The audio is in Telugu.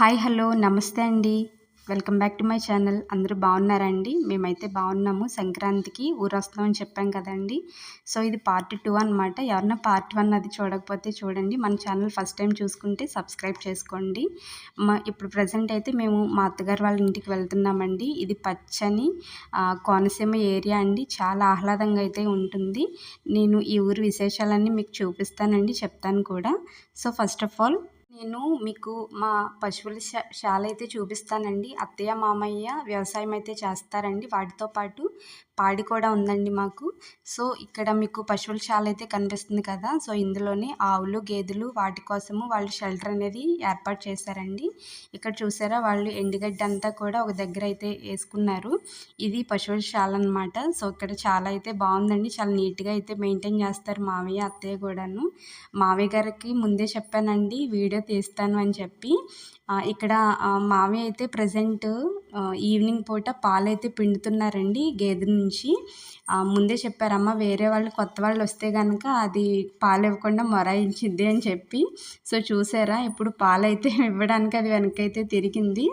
హాయ్ హలో నమస్తే అండి. Welcome back to my channel. అందరూ బాగున్నారండి? మేమైతే బాగున్నాము. సంక్రాంతికి ఊరు వస్తామని చెప్పాం కదండి. సో ఇది పార్ట్ టూ అనమాట ఎవరన్నా పార్ట్ వన్ అది చూడకపోతే చూడండి. మన ఛానల్ ఫస్ట్ టైం చూసుకుంటే సబ్స్క్రైబ్ చేసుకోండి. మా ఇప్పుడు ప్రజెంట్ అయితే మేము మా అత్తగారు వాళ్ళ ఇంటికి వెళ్తున్నామండి. ఇది పచ్చని కోనసీమ ఏరియా అండి. చాలా ఆహ్లాదంగా అయితే ఉంటుంది. నేను ఈ ఊరు విశేషాలన్నీ మీకు చూపిస్తానండి చెప్తాను కూడా. సో ఫస్ట్ ఆఫ్ ఆల్ నేను మీకు మా పశువుల శా శాల అయితే చూపిస్తానండి. అత్తయ్య మామయ్య వ్యవసాయం అయితే చేస్తారండి. వాటితో పాటు పాడి కూడా ఉందండి మాకు. సో ఇక్కడ మీకు పశువుల శాల అయితే కనిపిస్తుంది కదా. సో ఇందులోనే ఆవులు గేదెలు వాటి కోసము వాళ్ళు షెల్టర్ అనేది ఏర్పాటు చేశారండి. ఇక్కడ చూసారా వాళ్ళు ఎండుగడ్డ అంతా కూడా ఒక దగ్గర అయితే వేసుకున్నారు. ఇది పశువుల శాల అనమాట సో ఇక్కడ చాలా అయితే బాగుందండి. చాలా నీట్గా అయితే మెయింటైన్ చేస్తారు మామయ్య అత్తయ్య కూడాను. మామయ్య గారికి ముందే చెప్పానండి వీడియో తీస్తాను అని చెప్పి. ఇక్కడ మావయ్య మామయ్య అయితే ప్రజెంట్ ఈవినింగ్ పూట పాలైతే పిండుతున్నారండి గేదె నుంచి. ముందే చెప్పారమ్మ వేరే వాళ్ళు కొత్త వాళ్ళు వస్తే కనుక అది పాలు ఇవ్వకుండా మొరాయించిద్ది అని చెప్పి. సో చూసారా ఇప్పుడు పాలైతే ఇవ్వడానికి అది వెనకైతే తిరిగింది.